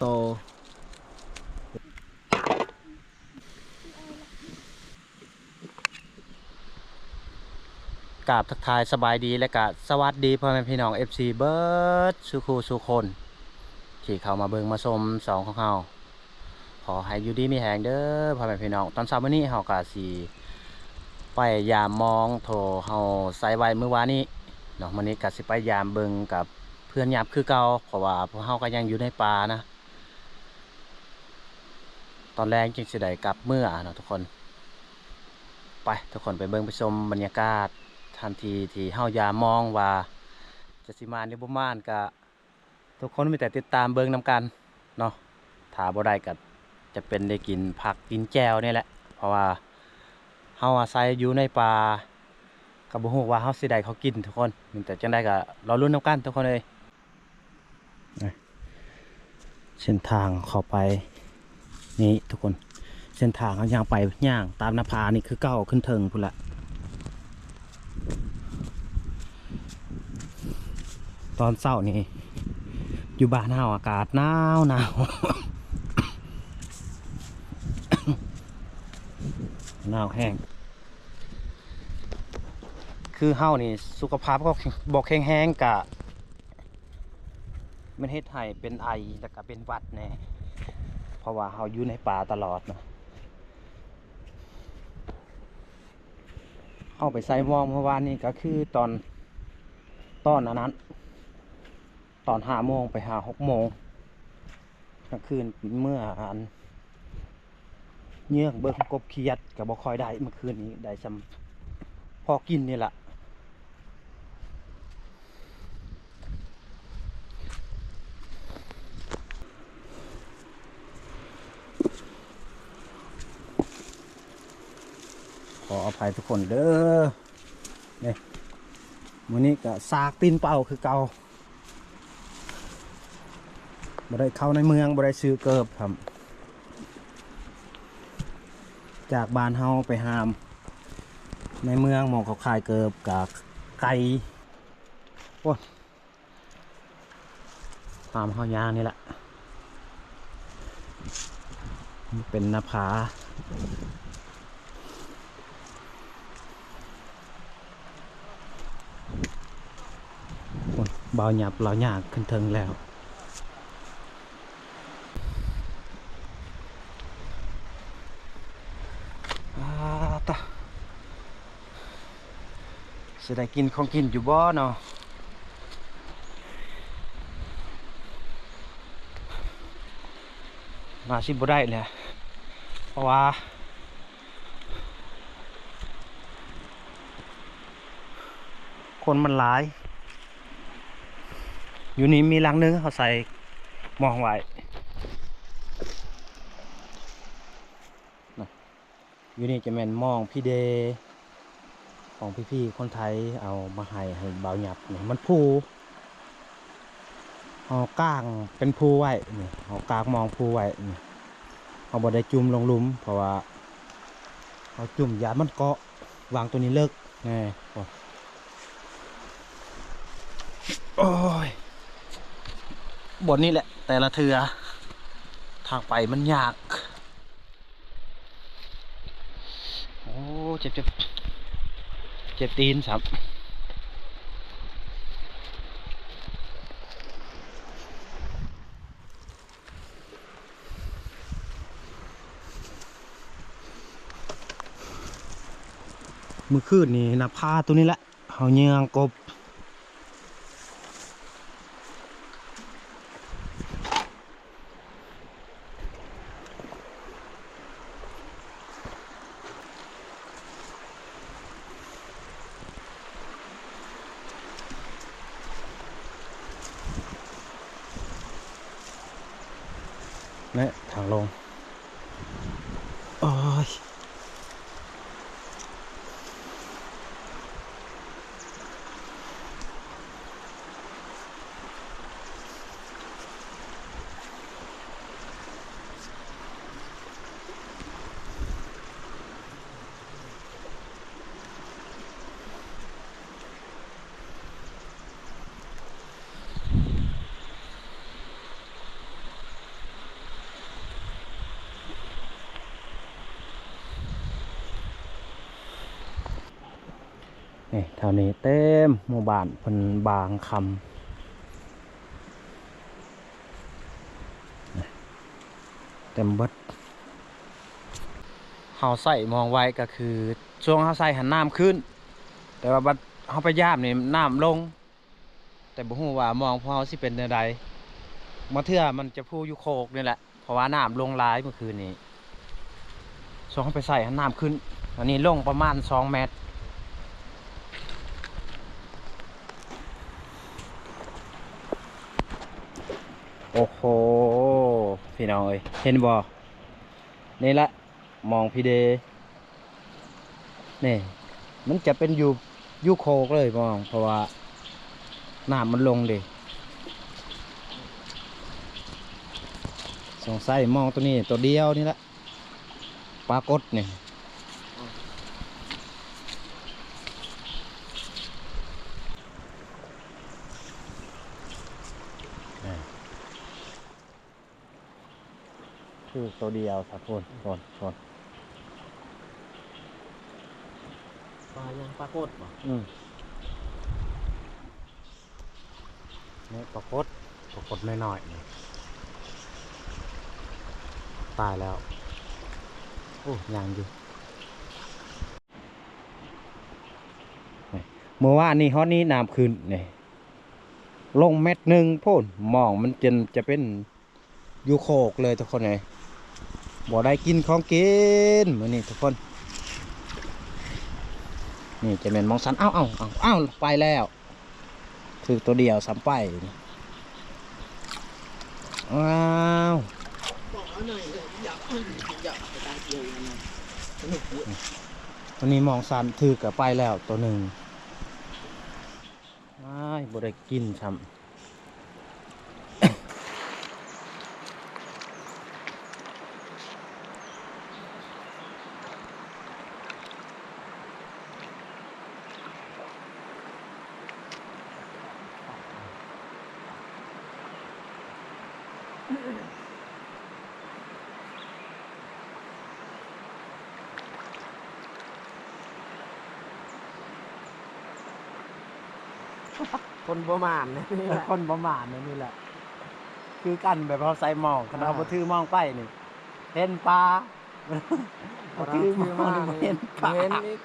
โต กราบทักทายสบายดีและกะสวัสดีพ่อแม่พี่น้อง FC เบิร์ดสุคูสุคน ที่เข้ามาเบิงมาชมสองของเฮาขอให้อยู่ดีมีแหงเด้อพ่อแม่พี่น้อง ตอนเช้ามื้อนี้เฮากะสิไปยามมองโถเฮาใส่ไว้เมื่อวานนี้เนาะมื้อนี้กะสิไปยามเบิงกับเพื่อนยามคือเก่าเพราะว่าพวกเฮาก็ยังอยู่ในป่านะ อนแรกจึงสิได้กลับเมื่อเนาะทุกคน ไปทุกคนไปเบิ่งไปชมบรรยากาศทันทีที่เฮายามองว่าจะสิมาหรือบ่มานก็ทุกคนมีแต่ติดตามเบิ่งนำกันเนาะถ้าบ่ได้ก็จะเป็นได้กินผักกินแจวนี่แหละ เพราะว่าเฮาอาศัยอยู่ในป่าก็บ่ฮู้ว่าเฮาสิได้เขากินทุกคนมีแต่จังได้ก็รอลุ้นนำกันทุกคนเลยเส้นทางเข้าไป นี่ทุกคนเส้นทางเขาย่างไปย่างตามน้าผานี่คือเก้าขึ้นเทิงพุ่นละตอนเช้านี่อยู่บ้านเฮาวอากาศหนาวหนาวหนาวแห้งคือเฮานี่สุขภาพก็บอกแข็งแห้งกะมันเฮ็ดให้เป็นไอแล้วก็เป็นหวัดแน่ เพราะว่าเฮาอยู่ในป่าตลอดนะเข้าไปใส่มองเมื่อวานนี้ก็คือตอนตอนอนั้น ตอนห้าโมงไปหาหกโมงกลางคืนเมื่ออันเยื่อเบิ้งกบเขียดกับบ่คอยได้เมื่อคืนนี้ได้จำพอกินนี่แหละ ออภัยทุกคนเด้อเนี่ยวันนี้ก็ซากตีนเป่าคือเก่าบ่ได้เข้าในเมืองบ่ได้ซื้อเกิบครับ จากบ้านเฮาไปหาม ในเมืองหมองเขาขายเกิบกับไก่โอ้ตามเฮายางนี่แหละนี่เป็นหนาผาโอ้ยเบาหยับเราหยากขึ้นเทิงแล้วอาสิได้กินของกินอยู่บ่เนาะมาสิบ่ได้แหละเพราะว่าคนมันหลาย อยู่นี่มีลังนึงเขาใส่หมองไว้อยู่นี่จะแม่นหมองพี่เดของพี่ๆคนไทยเอามาให้ให้เบาหยับเนี่ยมันภูเอาก้างเป็นภูไว้เนี่ยเอากางมองภูไว้เนี่ยเอาบ่ได้จุ่มลงลุมเพราะว่าเอาจุ่มยามันเกาะวางตัวนี้เลิกแน่โอ้โอ้ย บนนี่แหละ แต่ละเทือ ทางไปมันยาก โอ้เจ็บเจ็บเจ็บตีนสับมือคืนนี่นาพาตัวนี้แหละเอาเยืองกบ และทางลงโอ้ย นี่แถวนี้เต็มหมู่บ้านเพิ่นบางคำเต็มเบิดเฮาใส่มองไว้ก็คือช่วงเฮาใส่หันน้ำขึ้น แต่ว่าบัดเฮาไปย่ามนี่น้ำลง แต่บ่ฮู้ว่ามองพอเฮาสิเป็นจังไดมาเทื่อมันจะพูอยู่โคกนี่แหละเพราะว่าน้ำลงหลายเมื่อคืนนี้ช่วงเฮาไปใส่หันน้ำขึ้นอันนี้ลงประมาณ2เมตร อ้โห พี่น้องเอ้ยเห็นบ่นี่ละ มองพี่เดนี่ มันจะเป็นอยู่ยู่โคกเลยมอง เพราะว่าน้ำมันลงดิสงสัยมองตัวนี้ตัวเดียวนี่ละปลากดนี่ย คือตัวเดียวครับคนคนคนปลายังปลากดบ่อืมนี่ปลากดปลากดน้อยๆนี่ตายแล้ว โอ้ยังอยู่นี่เมื่อวานนี้ฮอตนี้น้ำขึ้นนี่ลงเม็ดหนึ่งโพ่นหมองมันจนจะเป็นอยูโคกเลยทุกคนเลย บ่ได้กินของกินมือนี้ทุกคน นี่จะเป็นมองสันอ้าเอ้าเอ้าเอ้าไปแล้วคือตัวเดียวซ้ำไปนี่อ้าวบอกเอาหน่อยเลยอยากอยากไปตามเกี่ยวยังไงสนุกเว้ยตัวนี้มองสันถือกับไปแล้วตัวหนึ่งอ้ายบ่ได้กินซ้ คนประมาณนะนี่แหละำคนประมาณนี่แหละ คือกันแบบเราใส่หมองขนาดบ่ถือหมองไปนี่เห็นปลาบ่ถือหมองนี่บ่เห็นปลาเห็นอีก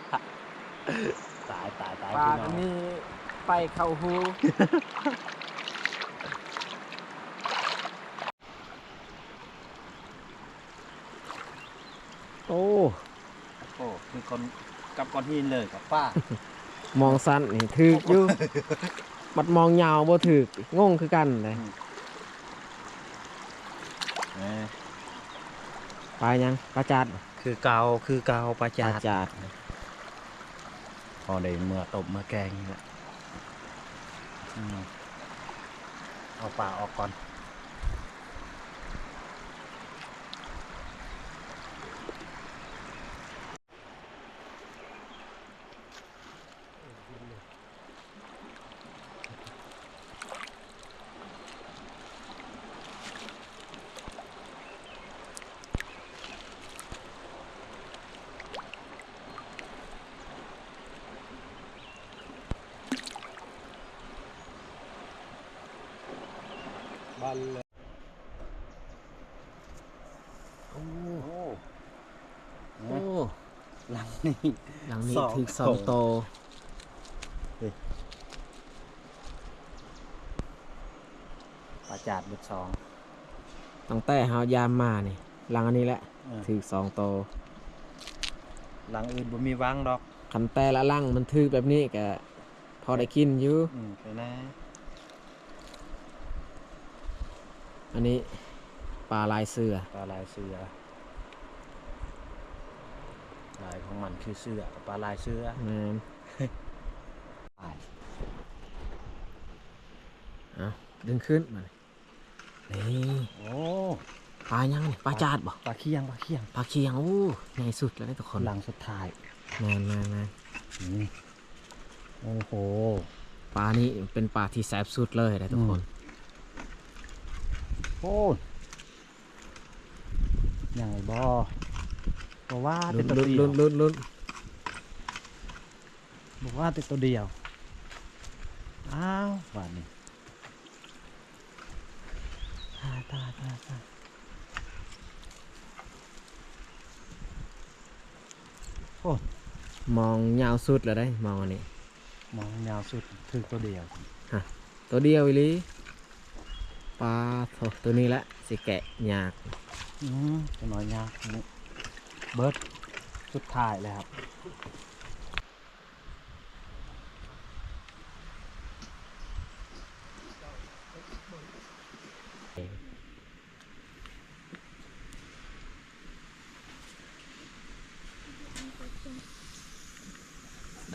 ตายตายตายปลาพี่น้ก็องมีไปเข้าหู โอ้โอ้คือคนกับก้อนหินเลยกับป้ามองสั้นนี่ถึกอยู่บัดมองยาวบ่ถึกงงคือกันเลยเออปลายังปลาจัดคือเกาคือเกาปลาปจาลาดจัดพอได้เมื่อตบเมื่อแกงนี่แหละอืมเอาปลาออกก่อน บันเลยโอ้โอ้หลังนี่หลังนี้สองถึกสองโตโตปลาจาดบุดสองตั้งแต่เฮายามมานี่หลังอันนี้แหละเออถึกสองโต หลังอื่นบ่มีวางดอกคันแต่ละลังมันถึกแบบนี้ก็พอได้กินอยู่อืมไปนะ อันนี้ปลาลายเสือปลาลายเสือลายของมันคือเสือปลาลายเสือแม่นตายเอาดึงขึ้นมานี่โอ้ปลายังนี่ปลาจาดบ่ปลาเคียงปลาเคียงปลาเคียงโอ้ใหญ่สุดแล้วได้ทุกคนหลังสุดท้ายแม่นแม่นแม่นอืมโอ้โหปลานี่เป็นปลาที่แซ่บสุดเลยได้ทุกคนโอ้ยยังไงบ่บ่ว่าลุ้เป็นนตัวลุ้นเดียลุ้วนลุ้นลุ้นบอกว่าแต่ตัวเดียว อ้าวบาดนี้ตายตายตายตายโอ้มองยาวสุดแล้วได้ มองอันนี้ มองยาวสุดคือตัวเดียวตัวเดียวอีหลี ปลาโถตัวนี้แหละสิแกะยากอืมจะน้อยยากเบิร์ดสุดท้ายเลยครับ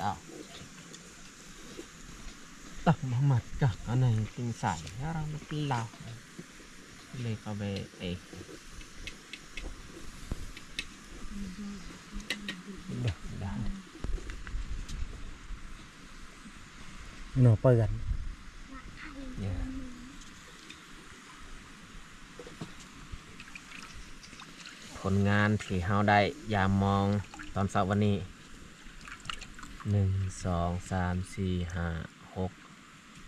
ดาวตักมาหมัดกักอันไหนติงใส่แล้วเรามาตีเราเลยก็ไปเอกเด็กดาวหนูเปิดเนี่ยผลงานที่เฮาได้ยามมองตอนเช้าวันนี้หนึ่งสองสามสี่ห้า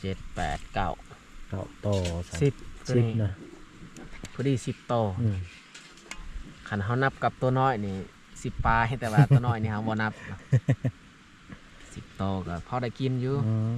เจ็ดแปดเก้าเต่าโตสิบสิบนะพอดีสิบโตวอืมขันเขานับกับตัวน้อยนี่สิบปลายแต่ว่าตัวน้อยนี่เขาบ่นับ สิบโตวก็พอได้กินอยู่ อืม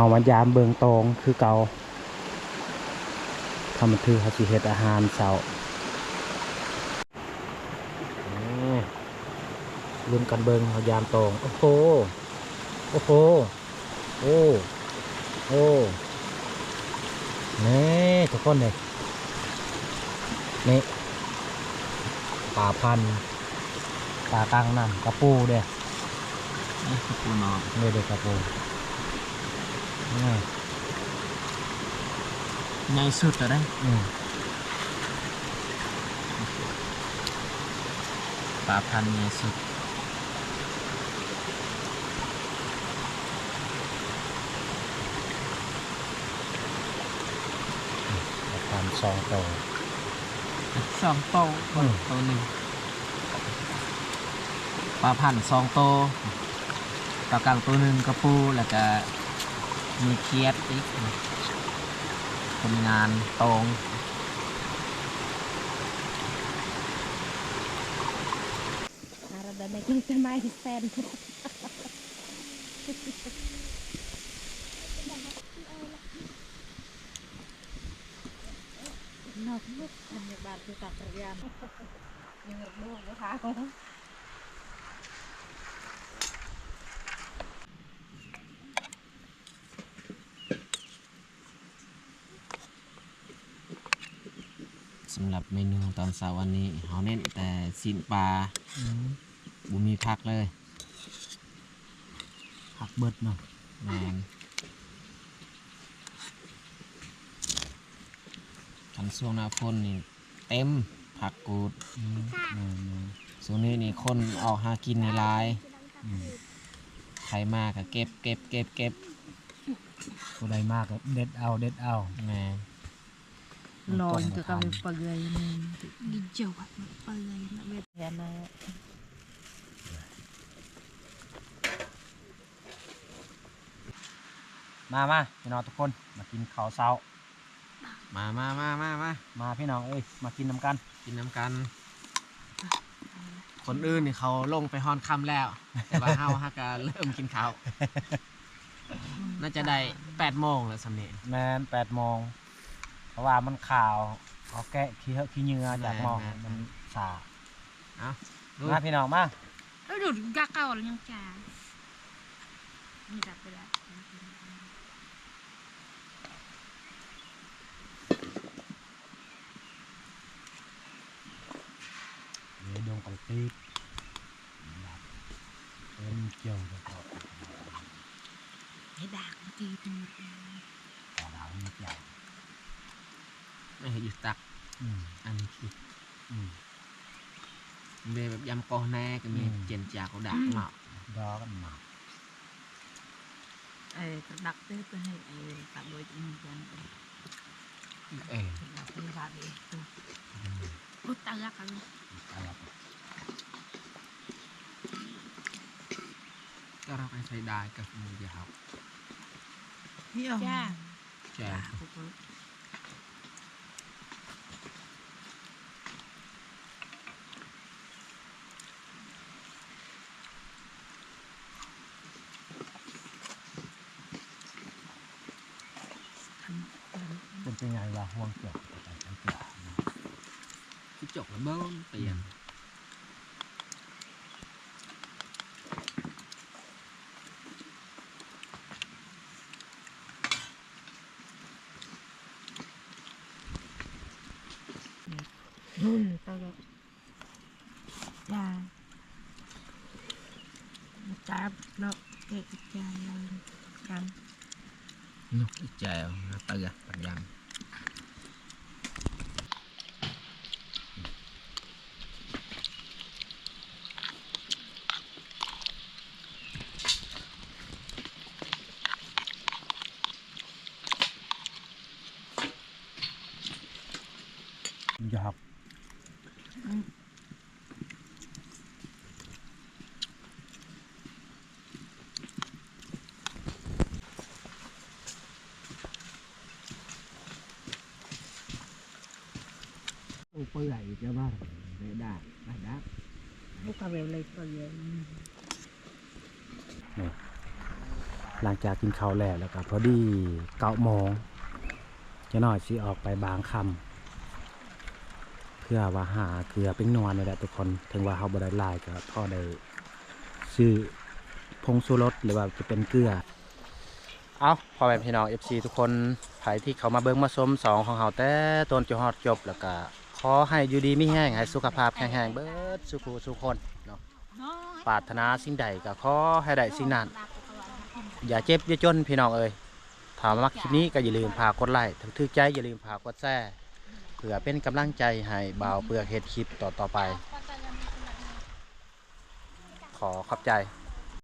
เอามายามเบิงตองคือเกาทำมันคือเขาสิเฮ็ดอาหารเช้านี่รุ่นกันเบิงเอายามตองโอ้โหโอ้โหโอ้โอ้นี่ทุกคนเลยนี่ปลาพันธุ์ปลาตังน้ำกระปูเด้นี่คือปูนอนนี่เด็กกระปูนี่ ใหญ่สุดแล้วได้อืมปลาพันธุ์ใหญ่สุดประมาณสองโตสองโตวอืมตัวหนึ่งปลาพันธุ์สองโตวปลากลางตัวหนึ่งกระปูแล้วก็ มีเคียดอีกคนงานตรง Narada naging kamay sen. Nok nok hanya batu tak kerjaan. Yang berdua berhasil. สำหรับเมนูตอนเช้าวันนี้เขาเน้นแต่สินปลาบุมีพักเลยผักเบิดเนาะแมงคันช่วงหน้าพ้นนี่เต็มผักกูดอืมอืมอืมส่วนนี้นี่คนออกหากินในหลายอืมใครมากก็เก็บเก็บเก็บเก็บผู้ใดมากก็เด็ดเอาเด็ดเอาแมง Lon ke kami pagai ni. Dijawab pagai nak bet. Ya na. มามาพี่น้องทุกคนมากินข้าวเช้า มามามามามามาพี่น้องเอ้ยมากินน้ำกัน กินน้ำกัน คนอื่นนี่เขาลงไปฮอนคำแล้ว แต่ว่าเฮาฮักก็เริ่มกินข้าว น่าจะได้แปดโมงแล้วสำเนียงแมนแปดโมงเพ ราะว่ามันขาวเขาแกะขี้เหอะขี้เหงื่อจากมองมันสาดมาพี่น้องมาแล้ดูดกาเก่าหรือยังจ้านี่จับแล้วเดี๋ยวดงกันตีบเอ็นเจียวกับตัวไอ้ดากตีเป็เลยต่อดาวนี่จียว อ้ตัดโดยจริงจังเอ้ยเราไปราดเองตัวอุตตะกันอะไรก็เราไปใช้ได้กับมือยาวจ้าแจ้งเป็น เป็นไงวะห่วงเกี่ยวกับการเกี่ยวที่จกระเบิ้ลเปลี่ยนนู่นตะกันจ้าจับแล้วเด็กจานกันนกอีแจวนะเตือปัญ ญาหยอกเปื่อยจะบ้าได้ได้ได้ได้ลูกกระเบลเลยตัวเย็นหลังจากกินข้าวแล้วแล้วก็พอดีเก้าโมงจะน้อยสิออกไปบางคำ พื่อว่าหาเกลือเป็นนวลนี่แหละทุกคน ถึงว่าเขาบได้ลายก็พอได้ซื้อพงชูรสหรือว่าจะเป็นเกลือ เอาพอแบบพี่น้อง FC ทุกคนใครที่เขามาเบิ้งมาชมสองของเขาแต่ต้นจนฮอดจบแล้วก็ขอให้อยู่ดีไม่แห้งให้สุขภาพแข็งแรงเบิดสุขสุขคนเนาะปรารถนาสิ่งใดก็ขอให้ได้สิ่งนั้นอย่าเจ็บอย่าจนพี่น้องเอ้ยถามว่าคลิปนี้ก็อย่าลืมพากดไลค์ถ้าถือใจอย่าลืมพากดแชร์ เพื่อเป็นกำลังใจให้บ่าวเปลือกเห็ดคลิปต่อต่อๆไป ขอขอบใจ